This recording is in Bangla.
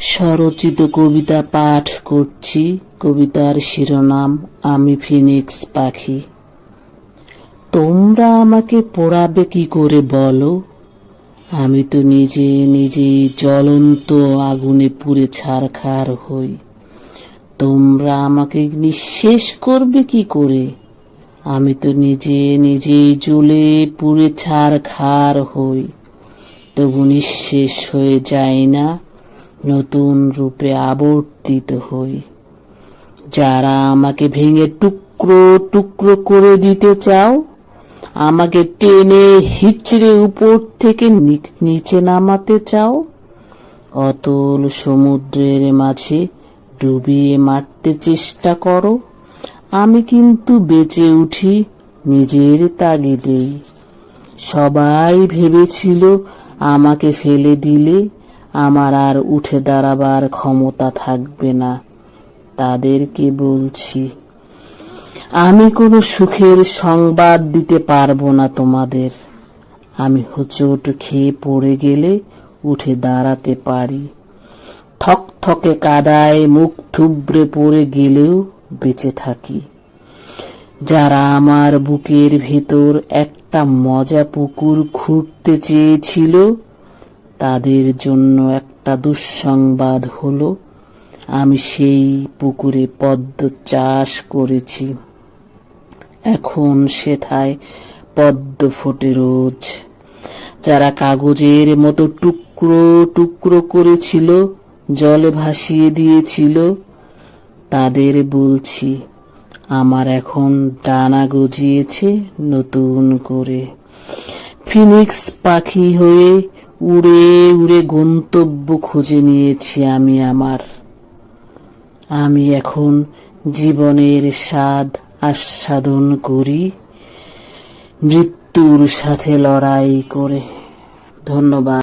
স্বরচিত কবিতা পাঠ করছি। কবিতার শিরোনাম, আমি ফিনিক্স পাখি। তোমরা আমাকে পোড়াবে কি করে বলো? আমি তো নিজে নিজেই জ্বলন্ত আগুনে পুড়ে ছারখার হই। তোমরা আমাকে নিঃশেষ করবে কি করে? আমি তো নিজে নিজেই জ্বলে পুড়ে ছারখার হই। তবু নিঃশেষ হয়ে যায় না। নতুন রূপে আবর্তিত হই। যারা আমাকে ভেঙে টুকরো টুকরো করে দিতে চাও, আমাকে টেনে হিচড়ে উপর থেকে নিচে নামাতে চাও, অতল সমুদ্রের মাঝে ডুবিয়ে মারতে চেষ্টা করো। আমি কিন্তু বেঁচে উঠি নিজের তাগিদেই। সবাই ভেবেছিল আমাকে ফেলে দিলে আমার আর উঠে দাঁড়াবার ক্ষমতা থাকবে না, তাদেরকে বলছি। আমি কোনো সুখের সংবাদ দিতে পারব না তোমাদের। আমি হোঁচট খেয়ে পড়ে গেলে উঠে দাঁড়াতে পারি। থকথকে কাদায় মুখ থুবড়ে পড়ে গেলেও বেঁচে থাকি। যারা আমার বুকের ভেতর একটা মজা পুকুর খুঁড়তে চেয়েছিল তাদের জন্য একটা দুঃসংবাদ হলো, আমি সেই পুকুরে পদ্ম চাষ করেছি। এখন সেথায় পদ্ম ফোটে রোজ। যারা কাগজের মতো টুকরো টুকরো করেছিল, জলে ভাসিয়ে দিয়েছিল, তাদের বলছি, আমার এখন ডানা গজিয়েছে নতুন করে। ফিনিক্স পাখি হয়ে উড়ে উড়ে গন্তব্য খুঁজে নিয়েছি আমি আমার। আমি এখন জীবনের স্বাদ আস্বাদন করি, মৃত্যুর সাথে লড়াই করে। ধন্যবাদ।